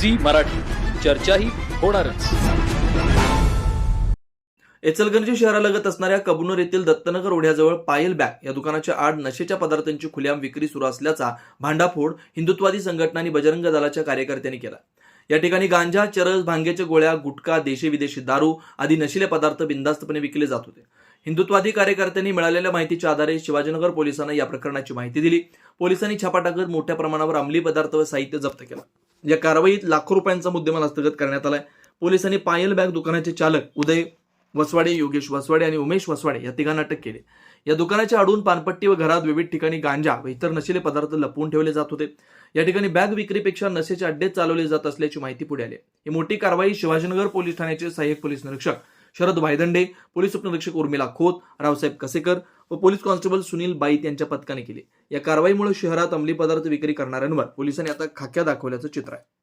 Zee Marathi. चर्चाही होणारच. इचलकरंजी शहरालगत असणाऱ्या कबनूर येथील दत्तनगर ओढ्याजवळ पायल बॅग या दुकानाच्या आड नशेच्या पदार्थांची खुल्याम विक्री सुरू असल्याचा भांडाफोड हिंदुत्वादी संघटना आणि बजरंग दलाच्या कार्यकर्त्यांनी केला. या ठिकाणी गांजा चरस भांगेच्या गोळ्या गुटखा देशी विदेशी दारू आदी नशिले पदार्थ बिंदास्तपणे विकले जात होते. हिंदुत्वादी कार्यकर्त्यांनी मिळालेल्या माहितीच्या आधारे शिवाजीनगर पोलिसांना या प्रकरणाची माहिती दिली. पोलिसांनी छापा टाकत मोठ्या प्रमाणावर अंमली पदार्थ व साहित्य जप्त केलं. या कारवाईत लाखो रुपयांचा मुद्देमाल हस्तगत करण्यात आलाय. पोलिसांनी पायल बॅग दुकानाचे चालक उदय वसवाडे योगेश वसवाडे आणि उमेश वसवाडे या तिघांना अटक केली. या दुकानाच्या आडून पानपट्टी व घरात विविध ठिकाणी गांजा व इतर नशिले पदार्थ लपवून ठेवले जात होते. या ठिकाणी बॅग विक्रीपेक्षा नशेचे अड्डे चालवले जात असल्याची माहिती पुढे आली ही मोठी कारवाई शिवाजीनगर पोलीस ठाण्याचे सहाय्यक पोलीस निरीक्षक शरद वायदंडे पोलीस उपनिरीक्षक उर्मिला खोत रावसाहेब कसेकर व पोलीस कॉन्स्टेबल सुनील बाईत यांच्या पथकाने केली. या कारवाईमुळे शहरात अंमली पदार्थ विक्री करणाऱ्यांवर पोलिसांनी आता खाक्या दाखवल्याचं चित्र आहे.